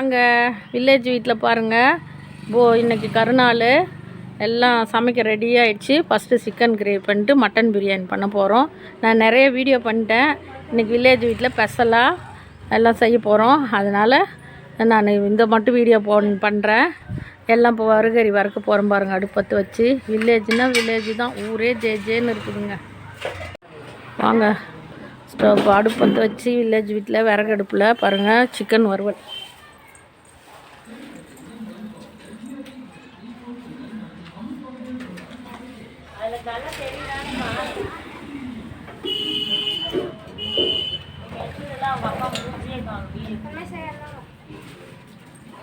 வாங்க. வில்லேஜ் வீட்டில் பாருங்கள் போ இன்றைக்கி கருநாள். எல்லாம் சமைக்க ரெடி ஆகிடுச்சு ஃபஸ்ட்டு சிக்கன் கிரேவி பண்ணிட்டு மட்டன் பிரியாணி பண்ண போகிறோம் நான் நிறைய வீடியோ பண்ணிட்டேன். இன்றைக்கி வில்லேஜ் வீட்டில் ஸ்பெஷலாக எல்லாம் செய்ய போகிறோம் அதனால் நான் இந்த மட்டும் வீடியோ போ பண்ணுறேன் எல்லாம் இப்போ வறுகறி வறுக்க போகிறோம் பாருங்கள் அடுப்பத்து வச்சு. வில்லேஜ்னால் வில்லேஜ் தான். ஊரே ஜே ஜேன்னு இருக்குதுங்க. வாங்க. ஸ்டவ் அடுப்பத்து வச்சு வில்லேஜ் வீட்டில் விறகு அடுப்பில் பாருங்கள் சிக்கன் வறுவல்.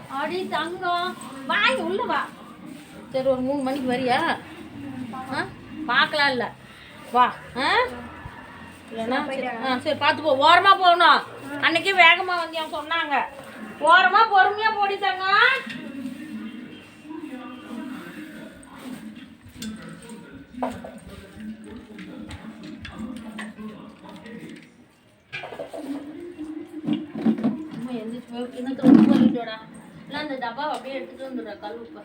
அடி தங்கம். வாங்கி உள்ள வா. சரி ஒரு மூணு மணிக்கு வரியா? ஆ? பார்க்கலாம் இல்லை. வா. ஆ? இல்லைன்னா சரி, ஆ சரி பார்த்து போ. ஓரமாக போகணும். அன்னைக்கே வேகமாக வந்தியா சொன்னாங்க. ஓரமாக பொறுமையாக போடி தங்கம். கிணத்துல உப்பு பண்ணிட்டோடா இல்லை அந்த டப்பாவை அப்படியே எடுத்துட்டு வந்துடுறா கல்லுப்பை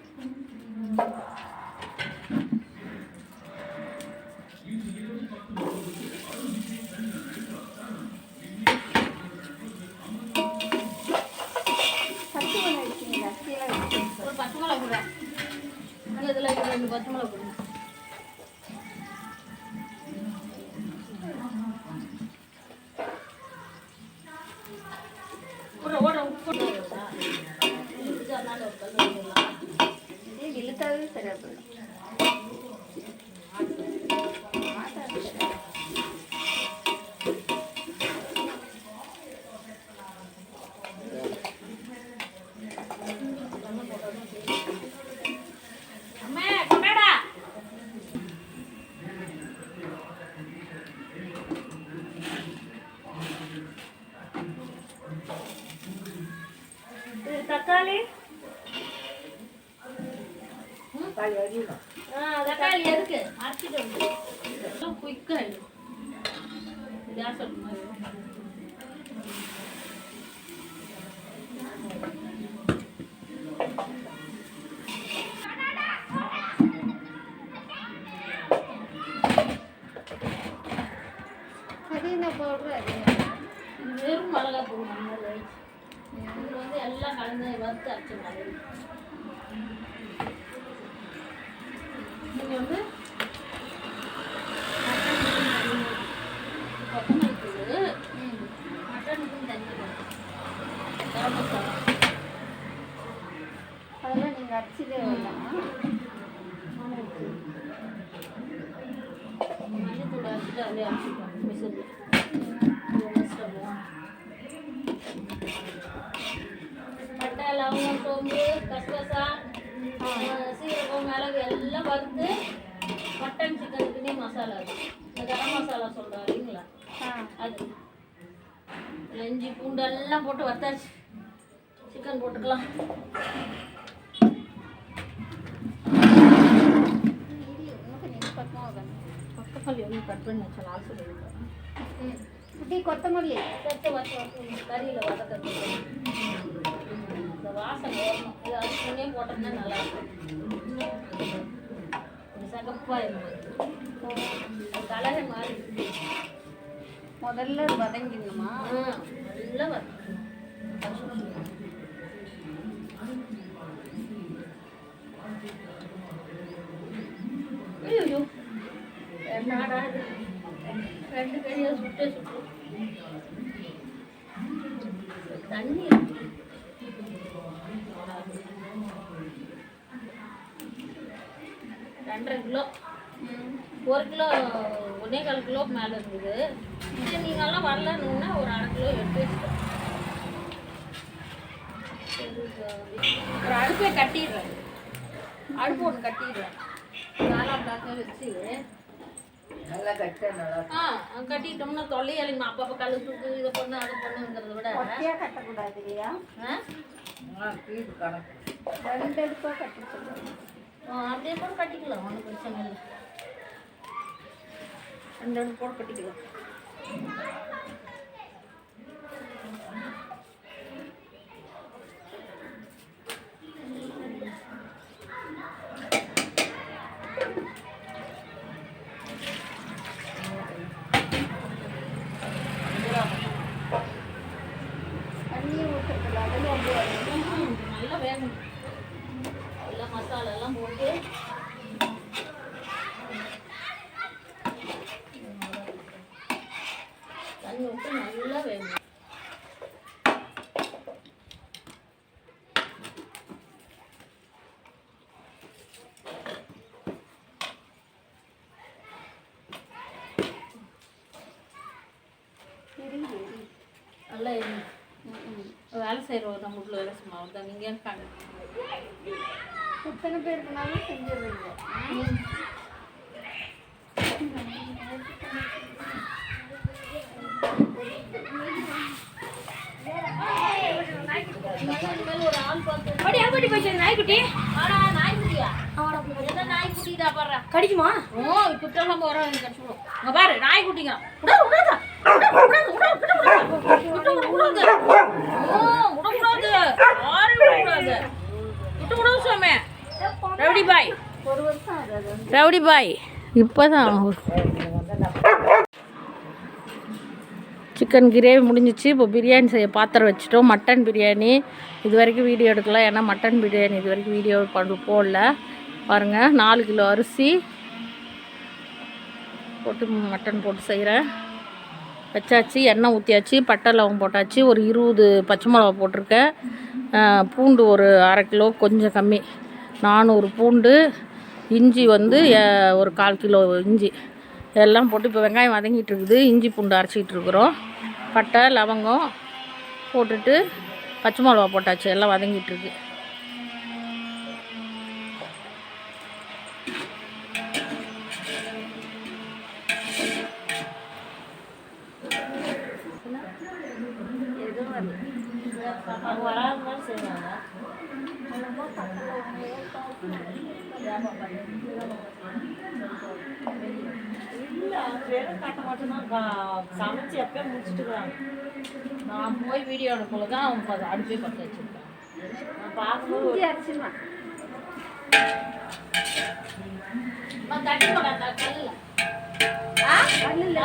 ஒரு பச்சை மிளகா கூட. இதில் ரெண்டு பச்சை மிளகா கொடுங்க தக்காளி. தக்காளி எதுக்கு? அரைச்சிட்டு குயிக்காக வறுத்து அரைச்ச மாதிரி இது வந்து கொத்தமல்லி தூள் மட்டனுக்கும் தண்ணி போடணும். கரம் மசாலா அதெல்லாம் நீங்கள் அடிச்சுட்டே வரலாம் மஞ்சத்தூள் அரைச்சிட்டு அதிலே அரைச்சிப்போம் மிஷினில் பட்டை லவங்கம் சோம்பு கசகசா சீரகம் மிளகு எல்லாம் வறுத்து மட்டன் சிக்கனுக்குன்னே மசாலா அது இந்த கரம் மசாலா சொல்கிறோம் இல்லைங்களா? அது. இஞ்சி பூண்டு எல்லாம் போட்டு வத்தாச்சு சிக்கன் போட்டுக்கலாம். பக்கமல்லி வந்து கட் பண்ணி வச்சேன் ஆள் சொல்லியிருக்கேன் கொத்தமல்லி. கறியில் வதக்கிறது இது அதுக்கு முன்னே போட்டோம்னா நல்லா இருக்கும் சகப்பாக இருக்கும் கலரை மாறி. முதல்ல வதங்கிடணுமா? நல்லா என்னடா இது? ரெண்டு கையை சுட்டு சுட்டு தண்ணி இருக்கு. ரெண்டரை கிலோ. ஒரு கிலோ ஒன்னே கால் கிலோ மேலே இருந்தது. சரி நீங்கள்லாம் வரலன்னா ஒரு அரை கிலோ எடுத்து சரி, ஒரு அடுப்பை கட்டிடுறேன். அடுப்பு ஒன்று கட்டிடுறேன். காலாம் பார்க்க வச்சு. ஆ கட்டிட்டோம்னா தொல்லையாளிமா அப்பப்போ கல் தூக்கு இதை பண்ணு அதை பண்ணுங்கிறத விட. கட்டக்கூடாது இல்லையா? ஆ? ரெண்டு அடுப்பாக கட்ட சொல்லுங்கள் ஆ, அப்படியே கூட கட்டிக்கலாம் ஒன்றும் பிரச்சனை இல்லை. ரெண்டு ரெண்டு கூட கட்டிக்கலாம். தண்ணி ஊற்றுறதுல அதில் நல்லா வேணும் மசாலாலாம் போட்டு. தண்ணி விட்டு நல்லா வேகணும். நல்லா வேலை செய்கிறோம் நம்ம வீட்டில் வேலை சும்மா தான் நீங்கள் இருக்காங்க எத்தனை பேருக்குனாலும் செஞ்சிடுறீங்க ஒரு ஆள் பார்த்து படி அங்கடி போய் நாய்க்குட்டி ஆடா நாய்க்குட்டியா என்ன நாய்க்குட்டி தான் பாரு கடிக்குமா ஓ குட்டெல்லாம் போகிறோம் கடிச்சுடும் இங்கே பாரு நாய்க்குட்டிங்க விடக்கூடாது விடக்கூடாது விட்டு விடாது சுவாமி ரவுடி பாய். ரவுடி பாய். இப்போ தான் சிக்கன் கிரேவி முடிஞ்சிச்சு. இப்போ பிரியாணி செய்ய பாத்திரம் வச்சுட்டோம். மட்டன் பிரியாணி. இது வரைக்கும் வீடியோ எடுக்கலாம் ஏன்னா மட்டன் பிரியாணி இது வரைக்கும் வீடியோ பண்ண போடல. பாருங்கள் நாலு கிலோ அரிசி. போட்டு மட்டன் போட்டு செய்கிறேன் வச்சாச்சு. எண்ணெய் ஊற்றியாச்சு பட்டை லவங்கம் போட்டாச்சு. ஒரு இருபது பச்சை மிளகா போட்டிருக்கேன். பூண்டு ஒரு அரை கிலோ. கொஞ்சம் கம்மி. நானூறு பூண்டு இஞ்சி வந்து ஒரு கால் கிலோ இஞ்சி. எல்லாம் போட்டு இப்போ வெங்காயம் வதங்கிட்டு இருக்குது இஞ்சி பூண்டு அரைச்சிக்கிட்டு இருக்கிறோம் பட்டை லவங்கம் போட்டுட்டு பச்சை மிளகா போட்டாச்சு. எல்லாம் வதங்கிட்டு இருக்கு சமைச்சு எப்பயும் முடிச்சுட்டுக்கிறாங்க நான் போய் வீடியோ எடுக்கல தான் அவங்க அதை அடுப்பே பற்ற வச்சுருக்கேன் நான் பார்க்கும்போது இஞ்சி அரிசிமா தட்டி போடாத கல்லில் அல்ல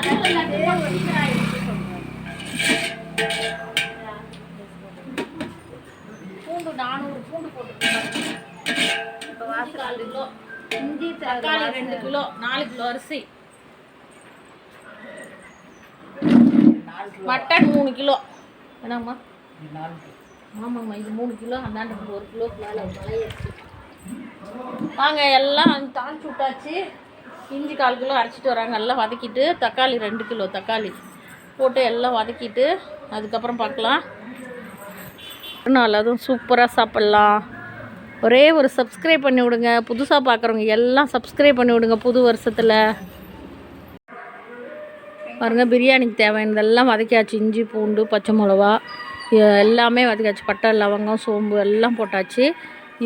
பூண்டு நானூறு பூண்டு போட்டுருக்கேன் நாலு கிலோ இஞ்சி தக்காளி ரெண்டு கிலோ நாலு கிலோ அரிசி. மட்டன் மூணு கிலோ. என்னம்மா? ஆமாம்மா இது மூணு கிலோ அந்தாண்டு ஒரு கிலோ வாங்க எல்லாம் தாளிச்சு விட்டாச்சு. இஞ்சி கால் கிலோ அரைச்சிட்டு வராங்க. எல்லாம் வதக்கிட்டு தக்காளி ரெண்டு கிலோ தக்காளி போட்டு எல்லாம் வதக்கிட்டு அதுக்கப்புறம் பார்க்கலாம். நாள் அதுவும் சூப்பராக சாப்பிட்லாம். ஒரே ஒரு சப்ஸ்கிரைப் பண்ணி விடுங்க. புதுசாக பார்க்குறவங்க எல்லாம் சப்ஸ்கிரைப் பண்ணி விடுங்க புது வருஷத்தில். பாருங்க பிரியாணிக்கு தேவையானதெல்லாம் வதக்கியாச்சு. இஞ்சி பூண்டு பச்சை மிளவா எல்லாமே வதக்கியாச்சு. பட்டை லவங்கம் சோம்பு எல்லாம் போட்டாச்சு.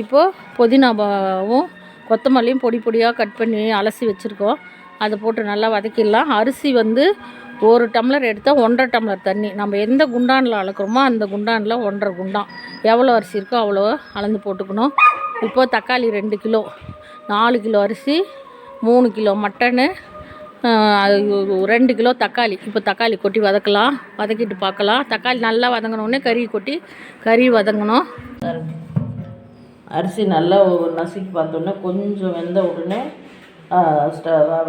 இப்போது புதினாவும் கொத்தமல்லியும் பொடி பொடியாக கட் பண்ணி அலசி வச்சுருக்கோம். அதை போட்டு நல்லா வதக்கிடலாம். அரிசி வந்து ஒரு டம்ளர் எடுத்தால் ஒன்றரை டம்ளர் தண்ணி. நம்ம எந்த குண்டானில் அளக்குறோமோ அந்த குண்டானில் ஒன்றரை குண்டான். எவ்வளோ அரிசி இருக்கோ அவ்வளோ அளந்து போட்டுக்கணும். இப்போ தக்காளி ரெண்டு கிலோ நாலு கிலோ அரிசி மூணு கிலோ மட்டனு ரெண்டு கிலோ தக்காளி. இப்போ தக்காளி கொட்டி வதக்கலாம் வதக்கிட்டு பார்க்கலாம். தக்காளி நல்லா வதங்கினோடனே கறி கொட்டி கறி வதங்கணும். அரிசி நல்லா நசுக்கி பார்த்தோன்னே கொஞ்சம் வெந்த உடனே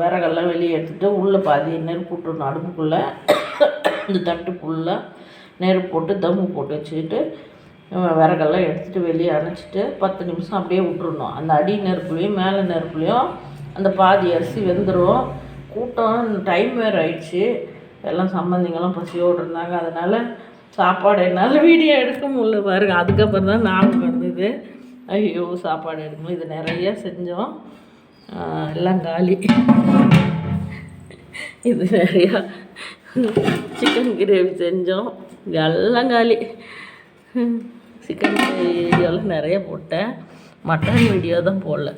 விறகெல்லாம் வெளியே எடுத்துகிட்டு உள்ளே பாதி நெருப்பு விட்டுறணும். அடுப்புக்குள்ளே இந்த தட்டு ஃபுல்லாக நெருப்பு போட்டு தம்மு போட்டு வச்சுக்கிட்டு விறகெல்லாம் எடுத்துகிட்டு வெளியே அணைச்சிட்டு பத்து நிமிஷம் அப்படியே விட்டுருணும் அந்த அடி நெருப்புலையும் மேலே நெருப்புலையும் அந்த பாதி அரிசி வெந்துடும் கூட்டம் டைம் வேறு ஆயிடுச்சு. எல்லாம் சம்மந்திங்கெல்லாம் பசியோடு இருந்தாங்க. அதனால் சாப்பாடு என்னால் வீடியோ எடுக்க முடியல பாருங்க. அதுக்கப்புறம் தான் ஞாபகம் வந்தது ஐயோ சாப்பாடு எடுக்கணும் இது நிறையா செஞ்சோம். எல்லாம் காலி. இது நிறையா சிக்கன் கிரேவி செஞ்சோம். எல்லாம் காலி. சிக்கன் வீடியோவில் நிறைய போட்டேன். மட்டன் வீடியோ தான் போடல.